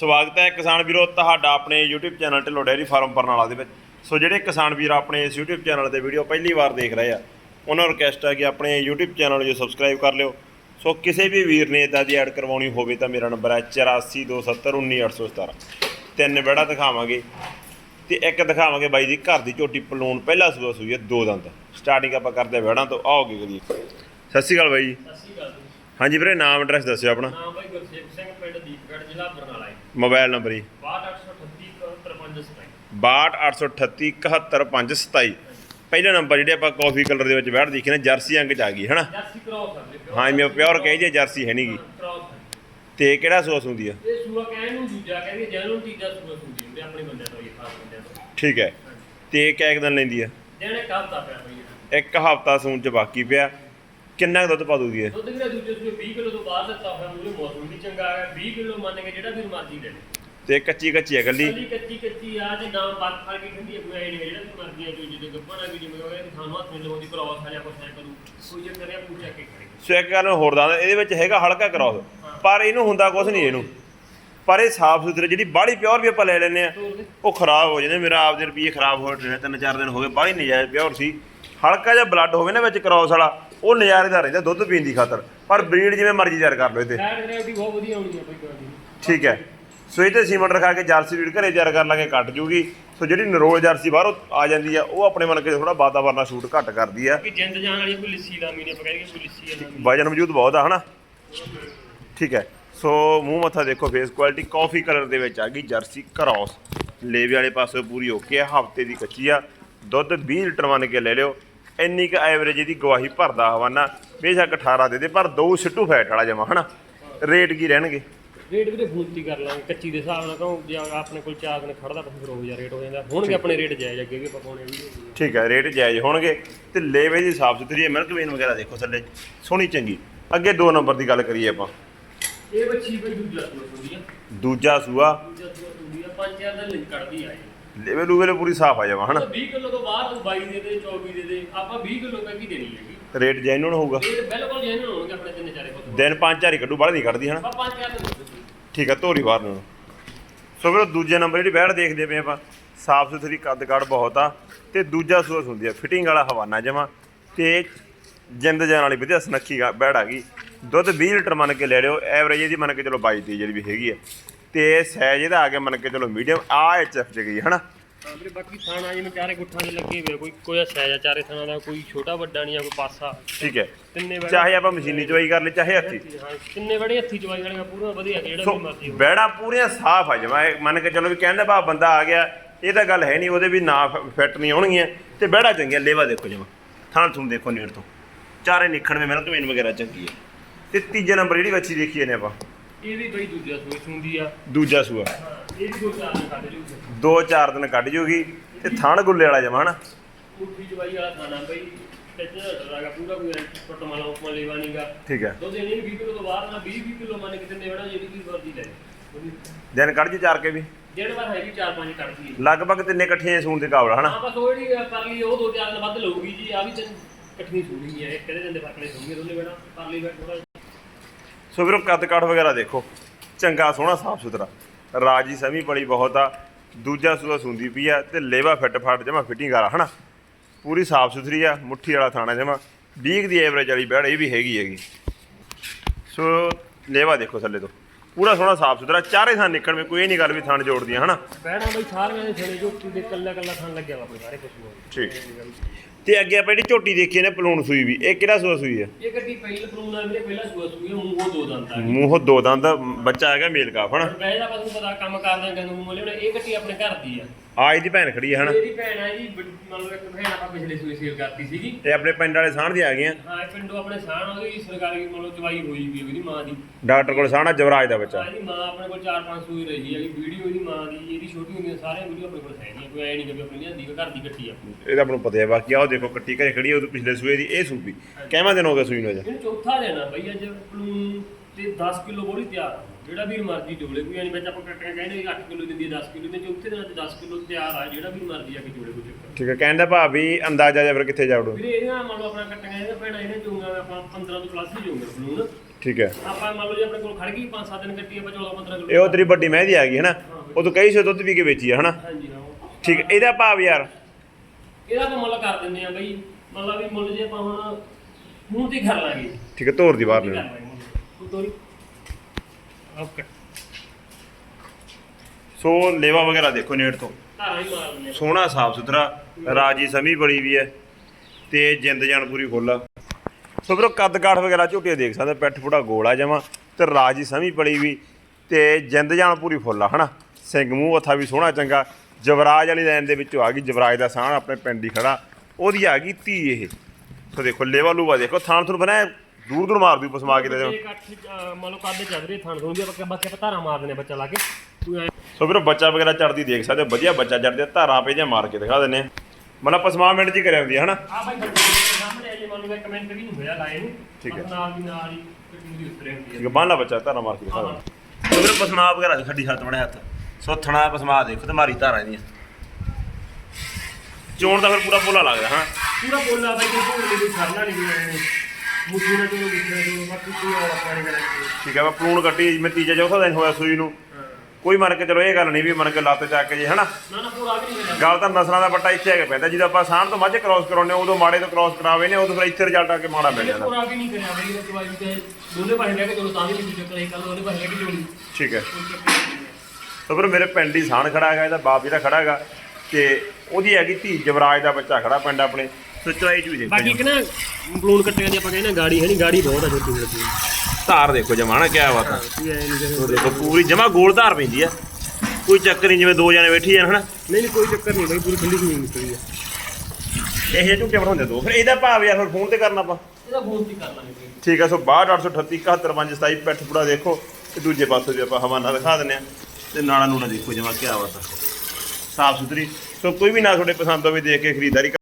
ਸਵਾਗਤ ਹੈ ਕਿਸਾਨ ਵੀਰੋ ਤੁਹਾਡਾ ਆਪਣੇ YouTube channel Dhillon dairy farm Barnala ਦੇ ਵਿੱਚ। ਸੋ ਜਿਹੜੇ ਕਿਸਾਨ ਵੀਰ ਆਪਣੇ ਇਸ YouTube ਚੈਨਲ ਤੇ ਵੀਡੀਓ ਪਹਿਲੀ ਵਾਰ ਦੇਖ ਰਹੇ ਆ ਉਹਨਾਂ ਨੂੰ ਰਿਕਵੈਸਟ ਹੈ ਕਿ ਆਪਣੇ YouTube ਚੈਨਲ ਨੂੰ ਸਬਸਕ੍ਰਾਈਬ ਕਰ ਲਿਓ। ਸੋ ਕਿਸੇ ਵੀ ਵੀਰ ਨੇ ਇਦਾਂ ਦੀ ਐਡ ਕਰਵਾਉਣੀ ਹੋਵੇ ਤਾਂ ਮੇਰਾ ਨੰਬਰ ਹੈ 8427191817 ਤਿੰਨ ਬੇੜਾ ਦਿਖਾਵਾਂਗੇ ਤੇ ਇੱਕ ਦਿਖਾਵਾਂਗੇ ਬਾਈ ਦੀ ਘਰ ਦੀ ਝੋਟੀ ਪਲੂਣ ਪਹਿਲਾ ਸੂਆ ਸੂਈ ਹੈ ਦੋ ਦੰਦ। ਸਟਾਰਟਿੰਗ ਆਪਾਂ ਕਰਦੇ ਬੇੜਾਂ ਤੋਂ ਆਓਗੇ ਕਰੀਏ। ਸਤਿ ਸ਼੍ਰੀ ਅਕਾਲ ਬਾਈ ਜੀ। ਸਤਿ ਸ਼੍ਰੀ ਅਕਾਲ ਜੀ। ਹਾਂਜੀ ਵੀਰੇ ਨਾਮ ਐਡਰੈਸ ਦੱਸਿਓ ਆਪਣਾ। ਨਾਮ ਭਾਈ ਗੁਰਸੇਵ ਸਿੰਘ ਪਿੰਡ ਦੀਪਗੜ੍ਹ ਜ਼ਿਲ੍ਹਾ ਬਰਨਾਲਾ ਮੋਬਾਈਲ ਨੰਬਰ ਜੀ। 62838 6283171527 ਪਹਿਲਾ ਨੰਬਰ ਜਿਹੜੇ ਆਪਾਂ ਕਾਫੀ ਕਲਰ ਦੇ ਵਿੱਚ ਬੈਠ ਦੇਖੀ ਨਾ ਜਰਸੀ ਅੰਗ ਚ ਆ ਗਈ ਹਨਾ? ਜਰਸੀ ਕ੍ਰੋਸ ਹੈ ਵੀਰੇ, ਹਾਂ ਮੈਂ ਪਿਓਰ ਕਹੀ ਜੇ ਜਰਸੀ ਹੈ ਨਹੀਂਗੀ ਤੇ ਕਿਹੜਾ ਸੋਸ ਹੁੰਦੀ ਆ? ਇਹ ਸੂਆ ਕਹਿਣ ਨੂੰ ਦੂਜਾ ਕਹਿੰਦੇ ਜੈਨੂਨ ਤੀਜਾ ਸੂਆ ਹੁੰਦੀ ਹੁੰਦੇ ਆਪਣੇ ਬੰਦਿਆਂ ਤੋਂ ਇਹ ਖਾਸ ਬੰਦਿਆਂ ਤੋਂ। ਠੀਕ ਹੈ। ਤੇ ਕਿਆ ਇੱਕ ਦਿਨ ਲੈਂਦੀ ਆ? ਪਿਆ ਬਈ। ਇੱਕ ਹਫਤਾ ਸੂਣ ਚ ਬਾਕੀ ਪਿਆ। ਕਿੰਨਾ ਕੁ ਦੁੱਧ ਪਾ ਦੂਗੀ ਇਹ? ਦੁੱਧ ਵੀਰੇ ਦੂਜੇ ਸੂਏ 20 ਕਿਲੋ ਤੋਂ ਬਾਹਰ ਦਿੱਤਾ ਹੋਇਆ ਉਹਦੇ ਮੌਸਮ ਵੀ ਚੰਗਾ ਹੈ। 20 ਕਿਲੋ ਮੰਨ ਕੇ ਜਿਹੜਾ ਵੀ ਮਰਜ਼ੀ ਲੈ ਲੈ ਤੇ ਕੱਚੀ ਕੱਚੀ ਹੈ ਗੱਲੀ ਕੱਲੀ ਕੱਚੀ ਕੱਚੀ ਆ ਤੇ ਨਾਮ ਬਾਤ ਫੜ ਕੇ ਖੰਦੀ ਕੋਈ ਆਈ ਨਹੀਂ ਜਿਹੜਾ ਵੀ ਮਰਜ਼ੀ ਆ ਕੋਈ ਜਿਹਦੇ ਗੱਪਣਾ ਵੀ ਜਿਵੇਂ ਹੋਇਆ ਕਿ ਸਾਨੂੰ ਹੱਥ ਨਹੀਂ ਲਾਉਂਦੀ ਕ੍ਰੋਸ ਆ ਜਾਂ ਕੁਛ ਐ ਕਰੂ ਕੋਈ ਜੇ ਕਰਿਆ ਪੁੱਛਿਆ ਕੇ ਕਰੇ ਸੋ ਇੱਕ ਗੱਲ ਮੈਂ ਹੋਰ ਦੱਸਦਾ ਇਹਦੇ ਵਿੱਚ ਹੈਗਾ ਹਲਕਾ ਕਰਾਸ ਪਰ ਇਹਨੂੰ ਹੁੰਦਾ ਕੁਝ ਨਹੀਂ ਇਹਨੂੰ। ਪਰ ਇਹ ਸਾਫ਼ ਸੁਥਰੇ ਜਿਹੜੀ ਬਾਹਲੀ ਪਿਓਰ ਵੀ ਆਪਾਂ ਲੈ ਲੈਨੇ ਆ ਉਹ ਖਰਾਬ ਹੋ ਜਾਂਦੇ ਮੇਰਾ ਆਪਦੇ ਰੁਪਏ ਖਰਾਬ ਹੋ ਰਹੇ ਤਿੰਨ ਚਾਰ ਦਿਨ ਹੋ ਗਏ ਬਾਹਲੀ ਨਜਾਇਜ਼ ਪਿਓਰ ਸੀ। ਹਲਕਾ ਜਿਹਾ ਬਲੱਡ ਹੋਵੇ ਨਾ ਵਿੱਚ ਕ੍ਰਾਸ ਵਾਲਾ ਉਹ ਨਜ਼ਾਰੇਦਾਰ ਰਹਿੰਦਾ ਦੁੱਧ ਪੀਣ ਦੀ ਖਾਤਰ। ਪਰ ਬਰੀਡ ਜਿਵੇਂ ਮਰਜ਼ੀ ਤਿਆਰ ਕਰ ਲਓ ਇਹਦੇ ਫੈਟ ਗ੍ਰੈਵਿਟੀ ਬਹੁਤ ਵਧੀਆ ਹੋਣੀ ਹੈ ਬਈ ਤੁਹਾਡੀ। ਠੀਕ ਹੈ। ਸੋ ਇਹ ਤੇ ਸੀਮੈਂਟ ਰਖਾ ਕੇ ਜਰਸੀ ਬਰੀਡ ਘਰੇ ਤਿਆਰ ਕਰ ਲਾਂਗੇ ਕੱਟ ਜੂਗੀ। ਸੋ ਜਿਹੜੀ ਨਰੋਲ ਜਰਸੀ ਬਾਹਰੋਂ ਆ ਜਾਂਦੀ ਆ ਉਹ ਆਪਣੇ ਮਨ ਕੇ ਥੋੜਾ ਵਾਤਾਵਰਨ ਨਾਲ ਸ਼ੂਟ ਘੱਟ ਕਰਦੀ ਆ। ਕਿ ਜਿੰਦ ਜਾਣ ਵਾਲੀ ਕੋਈ ਲਿੱਸੀ ਲਾਮੀ ਨੇ ਆਪਾਂ ਕਹਿੰਦੇ ਕੋਈ ਲਿੱਸੀ ਆ ਲਾਮੀ ਵਜਨ ਮੌਜੂਦ ਬਹੁਤ ਆ ਹਨਾ? ਠੀਕ ਹੈ। ਸੋ ਮੂੰਹ ਮੱਥਾ ਦੇਖੋ ਫੇਸ ਕੁਆਲਿਟੀ ਕਾਫੀ ਕਲਰ ਦੇ ਵਿੱਚ ਆ ਗਈ ਜਰਸੀ ਕ੍ਰਾਸ ਲੇਵੇ ਵਾਲੇ ਪਾਸੇ ਪੂਰੀ ਓਕੇ ਆ ਹਫ਼ਤੇ ਦੀ ਕੱਚੀ ਆ। ਦੁੱਧ 20 ਲੀਟਰ ਮੰਨ ਕੇ ਲੈ ਲਿਓ। ਇੰਨੀ ਕੁ ਐਵਰੇਜ ਇਹਦੀ ਗਵਾਹੀ ਭਰਦਾ ਹਵਾਨਾ ਬੇਸ਼ੱਕ 18 ਦੇ ਦੇ ਪਰ ਦੋ ਸਿੱਟੂ ਫੈਟ ਵਾਲਾ ਜਮਾ ਹਨਾ? ਰੇਟ ਕੀ ਰਹਿਣਗੇ? ਰੇਟ ਵੀ ਤੇ ਫੂਲਤੀ ਕਰ ਲਾਂਗੇ ਕੱਚੀ ਦੇ ਹਿਸਾਬ ਨਾਲ ਕਹੋ ਜੇ ਆਪਣੇ ਕੋਲ ਚਾਰ ਦਿਨ ਖੜਦਾ ਤਾਂ ਫਿਰ 2000 ਰੇਟ ਹੋ ਜਾਂਦਾ। ਹੋਣਗੇ ਆਪਣੇ ਰੇਟ ਜਾਇਜ਼ ਅੱਗੇ ਵੀ ਆਪਾਂ ਪਾਉਣੇ ਵੀ ਠੀਕ ਹੈ ਰੇਟ ਜਾਇਜ਼ ਹੋਣਗੇ। ਤੇ ਲੇਵੇ ਦੀ ਸਾਫ਼ ਸੁਥਰੀ ਹੈ ਮਿਲਕ ਵੇਨ ਵਗੈਰਾ ਦੇਖੋ ਥੱਲੇ ਸੋਹਣੀ ਚੰਗੀ। ਅੱਗੇ ਦੋ ਨੰਬਰ ਦੀ ਗੱਲ ਕਰੀਏ ਆਪਾਂ। ਇਹ ਬੱਚੀ ਬਈ ਦੂਜਾ ਸੂਆ ਆ। ਦੂਜਾ ਸੂਆ। ਦੂਜਾ ਸੂਆ ਹੁੰਦੀ ਆ ਪੰਜ ਚਾਰ ਦਿਨ ਲਈ ਕੱਢਦੀ ਆ ਇਹ। ਲੇਵੇ ਲੂਵੇ ਪੂਰੀ ਸਾਫ਼ ਆ ਜਾਵਾ ਹਨਾ? 20 ਕਿਲੋ ਤੋਂ ਤੂੰ 22 ਦੇ ਦੇ 24 ਦੇ ਦੇ ਆਪਾਂ 20 ਕਿਲੋ ਤੱਕ ਹੀ ਦੇਣੀ ਹੈਗੀ। ਰੇਟ ਜੈਨੂਨ ਹੋਊਗਾ। ਇਹ ਬਿਲਕੁਲ ਜੈਨੂਨ ਹੋਣਗੇ ਆਪਣੇ ਤਿੰਨ ਚਾਰੇ ਕੋਲ ਦਿਨ ਪੰਜ ਚਾਰੀ ਕੱਢੂ ਬਾਹਰ ਨਹੀਂ ਕੱਢਦੀ ਹਨਾ? ਆਪਾਂ ਪੰਜ ਚਾਰ। ਠੀਕ ਆ ਧੋਰੀ ਬਾਹਰ ਨੂੰ। ਸੋ ਵੀਰੋ ਦੂਜੇ ਨੰਬਰ ਜਿਹੜੀ ਬੈੜ ਦੇਖਦੇ ਪਏ ਆਪਾਂ ਸਾਫ਼ ਸੁਥਰੀ ਕੱਦ ਕਾਠ ਬਹੁਤ ਆ ਤੇ ਦੂਜਾ ਸੂਸ ਹੁੰਦੀ ਆ ਫਿਟਿੰਗ ਵਾਲਾ ਹਵਾਨਾ ਜਮਾ ਤੇ ਜਿੰਦ ਜਾਨ ਵਾਲੀ ਵਧੀਆ ਸਨੱਖੀ ਬੈੜ ਆ ਗਈ। ਦੁੱਧ 20 ਲੀਟਰ ਮੰਨ ਕੇ ਲੈ ਲਿਓ ਐਵਰੇਜ ਇਹਦੀ ਮੰਨ ਕੇ ਚਲੋ 22 ਦੀ ਜਿਹੜੀ ਵੀ ਹੈਗੀ ਆ। ਤੇ ਸਾਈਜ਼ ਇਹਦਾ ਆ ਗਿਆ ਮੰਨ ਕੇ ਚਲੋ ਮੀਡੀਅਮ ਆ ਐਚ ਐਫ ਚ ਗਈ ਹਨਾ? ਹਾਂ ਵੀਰੇ ਬਾਕੀ ਥਾਣਾ ਜਿਵੇਂ ਚਾਰੇ ਗੁੱਠਾਂ ਦੇ ਲੱਗੇ ਹੋਏ ਆ, ਕੋਈ ਕੋਈ ਸਹਿਜਾ ਚਾਰੇ ਥਾਣਾ ਦਾ ਕੋਈ ਛੋਟਾ ਵੱਡਾ ਨਹੀਂ ਆ ਕੋਈ ਪਾਸਾ। ਠੀਕ ਹੈ। ਤਿੰਨੇ ਬੜੇ ਚਾਹੇ ਆਪਾਂ ਮਸ਼ੀਨੀ ਚਵਾਈ ਕਰ ਲਈ ਚਾਹੇ ਹੱਥੀ। ਹਾਂ ਤਿੰਨੇ ਬੜੇ ਹੱਥੀ ਚਵਾਈ ਵਾਲੀਆਂ ਪੂਰਾ ਵਧੀਆ ਜਿਹੜਾ ਸੋ ਵੀ ਮਰਜ਼ੀ ਹੋਵੇ ਬੈੜਾ ਪੂਰੀਆਂ ਸਾਫ਼ ਆ ਜਮਾ ਮੰਨ ਕੇ ਚਲੋ ਵੀ ਕਹਿੰਦਾ ਭਾ ਬੰਦਾ ਆ ਗਿਆ ਇਹ ਤਾਂ ਗੱਲ ਹੈ ਨਹੀਂ ਉਹਦੇ ਵੀ ਨਾ ਫਿੱਟ ਨਹੀਂ ਆਉਣਗੀਆਂ ਤੇ ਬੈੜਾ ਚੰਗੀਆਂ ਲੇਵਾ ਦੇਖੋ ਜਮਾ। ਥਾਂ ਥੂੰ ਦੇਖੋ ਨੇੜ ਤੋਂ। ਚਾਰੇ ਨਿਖਣ ਵਿੱਚ ਮਿਲਕ ਵੇਨ ਵਗੈਰਾ ਚੰਗੀ ਹੈ ਤੇ ਤੀਜੇ ਨੰਬਰ ਜਿਹੜੀ ਬੱਚੀ ਦੇਖੀ ਨੇ ਆਪਾਂ। ਇਹ ਵੀ ਬਈ ਦੂਜਾ ਸੂਚ ਹੁੰਦੀ ਆ। ਦੂਜਾ ਸੂਆ। ਇਹ ਵੀ ਦੋ ਚਾਰ ਦਿਨ ਕੱਢ ਜੂਗੇ। ਦੋ ਚਾਰ ਦਿਨ ਕੱਢ ਜੂਗੀ ਤੇ ਥਾਣ ਗੁੱਲੇ ਵਾਲਾ ਜਮਾ ਹਨਾ? ਉਠੀ ਚਵਾਈ ਵਾਲਾ ਖਾਣਾ ਬਈ ਪੂਰਾ ਕੋਈ ਪਟ ਮਾਲਾ ਉਪਮਾ ਲੈਵਾ ਨਹੀਂਗਾ ਠੀਕ ਹੈ ਦੋ ਦਿਨ ਇਹ 20 ਕਿਲੋ ਤੋਂ ਬਾਹਰ ਨਾ 20 20 ਕਿਲੋ ਮੰਨ ਕੇ ਤਿੰਨੇ ਬੜਾ ਜਿਹੜੀ ਵੀ ਮਰਜ਼ੀ ਲੈ। ਦਿਨ ਕੱਢ ਜੂ ਚਾਰ ਕੇ ਵੀ? ਜਿਹੜੇ ਵਾਰ ਹੈਗੀ ਚਾਰ ਪੰਜ ਕੱਢਦੀ ਲਗਭਗ ਤਿੰਨੇ ਇਕੱਠੀਆਂ ਸੂਣ ਦੇ ਕਾਬਲ ਹਨਾ? ਹਾਂ ਬਸ ਉਹ ਜਿਹੜੀ ਕਰ ਲਈ ਉਹ ਦੋ ਚਾਰ ਦਿਨ ਵੱਧ ਲਊਗੀ ਜੀ ਆ ਵੀ ਤਿੰਨ ਇਕੱਠੀ ਸੂਣੀ ਹੈ ਕਿਹੜੇ ਦਿਨ ਦੇ ਫ਼ਰਕ ਨਹੀਂ ਸੂਣੀ ਦੋਨੇ ਬੜਾ ਕਰ ਲਈ ਬੈਠ ਥੋੜਾ ਸੋ ਵੀਰੋ ਕੱਦ ਕਾਠ ਵਗੈਰਾ ਦੇਖੋ। ਚੰਗਾ ਸੋਹਣਾ ਸਾਫ਼ ਸੁਥਰਾ ਰਾਜੀ ਸਮੀ ਬੜੀ ਬਹੁਤ ਆ। ਦੂਜਾ ਸੂਆ ਸੁੰਦੀ ਪਈ ਆ ਤੇ ਲੇਵਾ ਫਿੱਟ ਫਾਟ ਜਮਾ ਫਿਟਿੰਗ ਵਾਲਾ ਹਨਾ? ਪੂਰੀ ਸਾਫ਼ ਸੁਥਰੀ ਆ ਮੁੱਠੀ ਵਾਲਾ ਥਾਣਾ ਜਮਾ। 20 ਦੀ ਐਵਰੇਜ ਵਾਲੀ ਬੈੜ ਇਹ ਵੀ ਹੈਗੀ ਹੈਗੀ। ਸੋ ਲੇਵਾ ਦੇਖੋ ਥੱਲੇ ਤੋਂ। ਪੂਰਾ ਸੋਹਣਾ ਸਾਫ਼ ਸੁਥਰਾ ਚਾਰੇ ਥਾਂ ਨਿਕਲ ਮੇ ਕੋਈ ਇਹ ਨਹੀਂ ਗੱਲ ਵੀ ਥਣ ਜੋੜਦੀਆਂ ਹਨਾ? ਬੈਠਾ ਬਈ ਸਾਰਿਆਂ ਦੇ ਛੜੇ ਜੋ ਕੱਲਾ ਕੱਲਾ ਖਾਣ ਲੱਗਿਆ ਵਾ ਆਪਣੇ ਸਾਰੇ ਕੁਝ ਠੀਕ। ਤੇ ਅੱਗੇ ਆਪਾਂ ਜਿਹੜੀ ਝੋਟੀ ਦੇਖੀ ਨੇ ਪਲੂਣ ਸੂਈ ਵੀ ਇਹ ਕਿਹੜਾ ਸੂਆ ਸੂਈ ਆ ਇਹ ਗੱਡੀ ਪਹਿਲੇ ਪਰੂਨ ਆ ਵੀਰੇ ਪਹਿਲਾ ਸੂਆ ਸੂਈ ਮੂੰਹ ਉਹ ਦੋ ਦੰਦ ਆ ਮੂੰਹੋਂ ਦੋ ਦੰਦ ਬੱਚਾ ਹੈਗਾ ਮੇਲ ਕਾਫ ਹਨਾ ਬੈਠ ਦਾ ਬਸ ਪਤਾ ਕੰਮ ਕਰਦਾ ਗੰਦ ਮੂੰਹ ਲਿਆਉਣਾ ਇਹ ਗੱਡੀ ਆਪਣੇ ਘਰ ਦੀ ਆ। ਆ ਇਹਦੀ ਭੈਣ ਖੜੀ ਹੈ ਹਨਾ। ਇਹਦੀ ਭੈਣ ਆ ਜੀ ਬ- ਮੰਨ ਲਓ ਇੱਕ ਭੈਣ ਆਪਾਂ ਪਿਛਲੇ ਸੂਏ ਸੇਲ ਕਰਤੀ ਸੀਗੀ। ਇਹ ਆਪਣੇ ਪਿੰਡ ਵਾਲੇ ਸਾਂਢ ਦੀ ਆ ਗਈਆਂ ਹਾਂ ਇਹ ਪਿੰਡੋਂ ਆਪਣੇ ਸਾਣ ਉਹਦੀ ਸਰਕਾਰੀ ਮੰਨ ਲਓ ਚਵਾਈ ਹੋਈ ਵੀ ਉਹਦੀ ਮਾਂ ਦੀ। ਡਾਕਟਰ ਕੋਲ ਸਾਂਢਾ ਜਵਰਾਜ ਦਾ ਬੱਚਾ। ਹਾਂ ਇਹਦੀ ਮਾਂ ਆਪਣੇ ਕੋਲ 4-5 ਸੂਈ ਰਹੀ ਹੈਗੀ ਵੀਡੀਓ ਇਹਦੀ ਮਾਂ ਦੀ ਇਹਦੀ ਛੋਟੀ ਹੁੰਦੀ ਸਾਰੀਆਂ ਵੀਡੀਓ ਆਪਣੇ ਕੋਲ ਹੈਗੀਆਂ ਕੋਈ ਐ ਨਹੀਂ ਕਿ ਵੀ ਆਪਣੀ ਲਿਆਂਦੀ ਵੀ ਘਰ ਦੀ ਕੱਟੀ ਆ ਇਹਦਾ ਆਪਾਂ ਨੂੰ ਪਤਾ ਹੈ ਬਾਕੀ ਆਹ ਦੇਖੋ ਕੱਟੀ ਘਰੇ ਖੜੀ ਹੈ ਉਹ ਪਿਛਲੇ ਸੂਏ ਦੀ ਇਹ ਸੂਪੀ ਕਿਵੇਂ ਦਿਨ ਹੋ ਗਿਆ ਸੂਈ ਨੂੰ ਅਜੇ? ਇਹਨੂੰ ਚੌਥਾ ਦੇਣਾ ਬਈ ਅੱਜ ਪਲੂਨ ਤੇ 10 ਕਿਲੋ ਬੋਲੀ ਤਿਆਰ ਆ। ਜਿਹੜਾ ਵੀ ਮਰਜ਼ੀ ਜੋੜੇ ਕੋਈ ਐਨੀ ਵਿੱਚ ਆਪਾਂ ਕੱਟਣਾ ਕਹਿੰਦੇ 8 ਕਿਲੋ ਦਿੰਦੀ ਹੈ 10 ਕਿਲੋ ਦੇ ਚੌਥੇ ਦਿਨ ਤੇ 10 ਕਿਲੋ ਤਿਆਰ ਆ ਜਿਹੜਾ ਵੀ ਮਰਜ਼ੀ ਆ ਕੇ ਜੋੜੇ ਕੋਈ ਚੱਕਰ ਠੀਕ ਹੈ ਕਹਿੰਦਾ ਭਾਬੀ ਅੰਦਾਜ਼ਾ ਜਿਹਾ ਫਿਰ ਕਿੱਥੇ ਜਾਵੜੋ ਵੀਰੇ ਇਹਨਾਂ ਮੰਨ ਲਓ ਆਪਣਾ ਕੱਟਣਾ ਇਹਦਾ ਪੈਣਾ ਇਹਨੇ ਜੂਗਾ ਆਪਾਂ 15 ਤੋਂ ਪਲੱਸ ਹੀ ਜੂਗਾ ਪਲੂਨ ਠੀਕ ਹੈ ਆਪਾਂ ਮੰਨ ਲਓ ਜੇ ਆਪਣੇ ਕੋਲ ਖੜ ਗਈ 5-7 ਦਿਨ ਕੱਟੀ ਆਪਾਂ 14-15 ਕਿਲੋ ਇਹ ਉਹ ਤੇਰੀ ਵੱਡੀ ਮਹਿੰਦੀ ਆ ਗਈ ਹੈ। ਨਾ ਉਹ ਤੂੰ ਕਈ ਸੌ ਦੁੱਧ ਪੀ ਕੇ ਵੇਚੀ ਹਨਾ? ਹਾਂਜੀ ਹਾਂ ਉਹ। ਠੀਕ ਹੈ ਇਹਦਾ ਭਾਵ ਯਾਰ। ਇਹਦਾ ਆਪਾਂ ਮੁੱਲ ਕਰ ਦਿੰਦੇ ਆ ਬਈ। ਮੰਨ ਲਾ ਵੀ ਮੁੱਲ ਜੇ ਆਪਾਂ ਹੁਣ ਮੂੰਹ ਤੇ ਕਰ ਲਾਂਗੇ। ਠੀਕ ਹੈ ਤੋਰ ਦੀ ਬਾਹਰ। ਤੂੰ ਤੋਰੀ। ਓਕੇ। ਸੋ ਲੇਵਾ ਵਗੈਰਾ ਦੇਖੋ ਨੇੜ ਤੋਂ। ਧਾਰਾਂ ਹੀ ਮਾਰ ਦਿੰਦੇ ਆ। ਸੋਹਣਾ ਸਾਫ਼ ਸੁਥਰਾ ਰਾਜੀ ਸਮੀ ਬੜੀ ਵੀ ਹੈ ਤੇ ਜਿੰਦ ਜਾਨ ਪੂਰੀ ਖੁੱਲਾ ਸੋ ਵੀਰੋ ਕੱਦ ਕਾਠ ਵਗੈਰਾ ਝੋਟੀਆਂ ਦੇਖ ਸਕਦੇ ਪੈਠ ਫੁੱਟਾ ਗੋਲਾ ਜਮਾ ਤੇ ਰਾਜੀ ਸਮੀ ਬੜੀ ਵੀ ਤੇ ਜਿੰਦ ਜਾਨ ਪੂਰੀ ਫੁੱਲਾ ਹਨਾ? ਸਿੰਘ ਮੂੰਹ ਹੱਥਾ ਵੀ ਸੋਹਣਾ ਚੰਗਾ। ਜਵਰਾਜ ਵਾਲੀ ਲਾਈਨ ਦੇ ਵਿੱਚੋਂ ਆ ਗਈ ਜਵਰਾਜ ਦਾ ਸਾਹ ਆਪਣੇ ਪਿੰਡ ਹੀ ਖੜਾ। ਉਹਦੀ ਆ ਗਈ ਧੀ ਇਹ। ਸੋ ਦੇਖੋ ਲੇਵਾ ਲੂਵਾ ਦੇਖੋ ਥਾਣ ਤੁਹਾਨੂੰ ਬਣਾਇਆ। ਦੂਰ ਦੂਰ ਮਾਰ ਦੂ ਪਸਮਾ ਕੇ ਦੇ ਦਿਓ। ਇੱਕ ਅੱਠ ਅਹ, ਮੰਨ ਲਓ ਕੱਦ ਚੱਲ ਰਹੀ ਥਣ ਤੋਂ ਵੀ ਆਪਾਂ ਬਾਕੀ ਆਪਾਂ ਧਾਰਾਂ ਮਾਰ ਦਿੰਦੇ ਆ ਬੱਚਾ ਲਾ ਕੇ। ਤੂੰ ਐਂ ਸੋ ਵੀਰੋ ਬੱਚਾ ਵਗੈਰਾ ਚੜਦੀ ਦੇਖ ਸਕਦੇ ਹੋ, ਵਧੀਆ ਬੱਚਾ ਚੜਦੇ ਧਾਰਾਂ ਪੇ ਜਾਂ ਮਾਰ ਕੇ ਦਿਖਾ ਦਿੰਨੇ ਮਤਲਬ ਪਸਮਾ ਮਿੰਟ ਜੀ ਕਰਿਆ ਹੁੰਦੀ ਹੈ ਹਨਾ? ਆ ਭਾਈ ਬੱਚੇ ਦੇ ਸਾਹਮਣੇ ਅਜੇ ਮੰਨ ਲਓ ਕਮੈਂਟ ਵੀ ਨਹੀਂ ਹੋਇਆ ਲਾਏ ਨੂੰ। ਠੀਕ ਹੈ। ਬਸ ਨਾਲ ਦੀ ਨਾਲ ਹੀ ਕਟਿੰਗ ਦੀ ਉਤਰੇ ਹੁੰਦੀ ਠੀਕ ਹੈ ਹੈ ਬੰਨ ਲਾ ਬੱਚਾ ਧਾਰਾਂ ਮਾਰ ਕੇ ਦਿਖਾ ਦੇ ਸੋ ਵੀਰੋ ਪਸਮਾ ਵਗੈਰਾ ਦੇ ਖੱਡੀ ਹੱਥ ਬਣੇ ਹੱਥ। ਸੋ ਥਣਾ ਪਸਮਾ ਦੇਖੋ ਤੇ ਮਾਰੀ ਧਾਰਾਂ ਇਹਦੀਆਂ। ਚੋਣ ਦਾ ਫਿਰ ਪੂਰਾ ਪੋਲਾ ਲੱਗਦਾ ਹਾਂ ਪੂਰਾ ਬੋਲਾ ਬਾਈ ਕੋਈ ਨਹੀਂ ਸਰਨਾ ਨਹੀਂ ਕੋਈ ਮੁੱਠੀ ਨਾਲ ਜੋ ਬਾਕੀ ਕੋਈ ਪਾਣੀ ਠੀਕ ਹੈ ਵਾ ਪਲੂਣ ਕੱਟੀ ਜਿਵੇਂ ਤੀਜਾ ਚੌਥਾ ਦਿਨ ਹੋਇਆ ਸੂਈ ਨੂੰ। ਕੋਈ ਮੰਨ ਕੇ ਚਲੋ ਇਹ ਗੱਲ ਨਹੀਂ ਵੀ ਮੰਨ ਕੇ ਲੱਤ ਚੱਕ ਕੇ ਜੇ ਹਨਾ? ਨਾ ਨਾ ਪੂਰਾ ਵੀ ਨਹੀਂ ਕਰਨਾ ਗੱਲ ਤਾਂ ਨਸਲਾਂ ਦਾ ਬੱਟਾ ਇੱਥੇ ਆ ਕੇ ਪੈਂਦਾ ਜਦੋਂ ਆਪਾਂ ਸਾਹਣ ਤੋਂ ਮੱਝ ਕ੍ਰਾਸ ਕਰਾਉਂਦੇ ਹਾਂ, ਉਦੋਂ ਮਾੜੇ ਤੋਂ ਕ੍ਰਾਸ ਕਰਾਵੇ ਨੇ ਉਦੋਂ ਫਿਰ ਇੱਥੇ ਰਿਜ਼ਲਟ ਆ ਕੇ ਮਾੜਾ ਮਿਲ ਜਾਂਦਾ। ਪੂਰਾ ਵੀ ਨਹੀਂ ਕਰਿਆ ਬਈ ਇਹ ਦਵਾਈ ਤੇ ਦੋਨੇ ਪਾਸੇ ਲੈ ਕੇ ਚਲੋ ਤਾਂ ਵੀ ਨਹੀਂ ਚੱਕਰ ਇਹ ਕੱਲ ਉਹਦੇ ਪਾਸੇ ਲੈ ਕੇ ਜੋੜੀ ਠੀਕ ਹੈ। ਤਾਂ ਫਿਰ ਮੇਰੇ ਪਿੰਡ ਹੀ ਸਾਣ ਖੜਾ ਹੈਗਾ ਇਹਦਾ ਬਾਪ ਜਿਹੜਾ ਖੜਾ ਹੈਗਾ ਤੇ ਉਹਦੀ ਹੈਗੀ ਧੀ ਜਵਰਾਜ ਦਾ ਬੱਚਾ ਖੜਾ ਪਿੰਡ ਆਪਣੇ। ਸੋ ਚਵਾਈ ਚੂਈ ਦੇਖੋ ਬਾਕੀ ਇੱਕ ਨਾ ਬਲੂਨ ਕੱਟਿਆਂ ਦੀ ਆਪਾਂ ਕਹਿੰਦੇ ਗਾੜੀ ਹੈ ਨਹੀਂ ਗਾੜੀ ਬਹੁਤ ਆ ਛੋਟੀ ਛੋਟੀ ਧਾਰ ਦੇਖੋ ਜਮਾਣਾ ਕਿਆ ਬਾਤ ਹੈ ਕੋਈ ਐ ਨਹੀਂ ਉਹ ਦੇਖੋ ਪੂਰੀ ਜਮਾ ਗੋਲ ਧਾਰ ਪੈਂਦੀ ਆ। ਕੋਈ ਚੱਕਰ ਨਹੀਂ ਜਿਵੇਂ ਦੋ ਜਣੇ ਬੈਠੀ ਜਾਣ ਹਨਾ। ਨਹੀਂ ਨਹੀਂ ਕੋਈ ਚੱਕਰ ਨਹੀਂ ਬਈ ਪੂਰੀ ਠੰਡੀ ਜ਼ਮੀਨ ਨਿਕਲੀ ਹੈ ਇਹ ਜਿਹੇ ਝੂਟੇ ਬਣਾਉਂਦੇ ਦੋ। ਫਿਰ ਇਹਦਾ ਭਾਵ ਯਾਰ ਫਿਰ ਫੋਨ ਤੇ ਕਰਨਾ ਆਪਾਂ। ਇਹਦਾ ਫੋਨ ਤੇ ਕਰ ਲਾਂਗੇ ਬਈ। ਠੀਕ ਹੈ ਸੋ 62838 71527 ਪੈਠ ਪੂਰਾ ਦੇਖੋ। ਤੇ ਦੂਜੇ ਪਾਸੇ ਵੀ ਆਪਾਂ ਹਵਾਨਾ ਦਿਖਾ ਦਿੰਨੇ ਆ। ਤੇ ਨਾਲਾ ਨੂਣਾ ਦੇਖੋ ਜਮਾ ਕਿਆ ਬਾਤ ਆ। ਸਾਫ਼ ਸੁਥਰੀ। ਸੋ ਕੋਈ ਵੀ ਨਾ ਤੁਹਾਡੇ ਪਸੰਦ ਹੋਵੇ ਦੇਖ ਕੇ ਖਰੀਦਦਾਰੀ